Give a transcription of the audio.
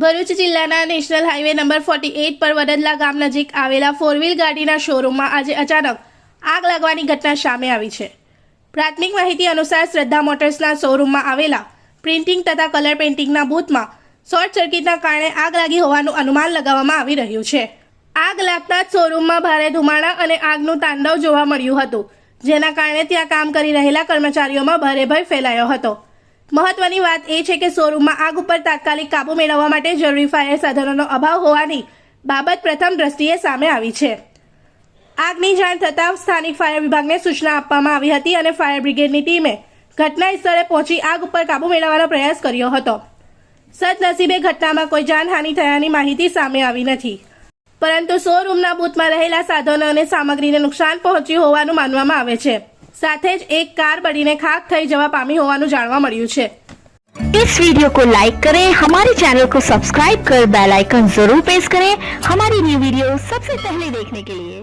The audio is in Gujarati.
ભરૂચ જિલ્લાના national highway number forty eight પર વડદલા ગામ નજીક આવેલા ફોર વ્હીલ ગાડીના શોરૂમમાં આજે અચાનક આગ લાગવાની ઘટના સામે આવી છે. પ્રાથમિક માહિતી અનુસાર શ્રદ્ધા મોટર્સના શોરૂમમાં આવેલા પ્રિન્ટિંગ તથા કલર પેઇન્ટિંગના બૂથમાં શોર્ટ સર્કિટના કારણે આગ લાગી હોવાનું અનુમાન લગાવવામાં આવી રહ્યું છે. આગ લાગતા જ શોરૂમમાં ભારે ધુમાડા અને આગનું તાંડવ જોવા મળ્યું હતું, જેના કારણે ત્યાં કામ કરી રહેલા કર્મચારીઓમાં ભારે ભય ફેલાયો હતો. મહત્વની વાત એ છે કે શોરૂમમાં આગ ઉપર તાત્કાલિક કાબુ મેળવવા માટે જરૂરી ફાયર સાધનોનો અભાવ હોવાની બાબત પ્રથમ દ્રષ્ટિએ સામે આવી છે. આગની જાણ થતાં સ્થાનિક ફાયર વિભાગને સૂચના આપવામાં આવી હતી અને ફાયર બ્રિગેડની ટીમે ઘટના સ્થળે પહોંચી આગ ઉપર કાબુ મેળવવાનો પ્રયાસ કર્યો હતો. સદનસીબે ઘટનામાં કોઈ જાનહાનિ થયાની માહિતી સામે આવી નથી. પરંતુ શોરૂમના બૂથમાં રહેલા સાધનો અને સામગ્રીને નુકસાન પહોંચ્યું હોવાનું માનવામાં આવે છે. સાથે જ એક કાર બળીને ખાક થઈ જવા પામી હોવાનું જાણવા મળ્યું છે इस वीडियो को लाइक करें हमारे चैनल को सब्सक्राइब कर बेल आइकन जरूर प्रेस करें हमारी न्यू वीडियो सबसे पहले देखने के लिए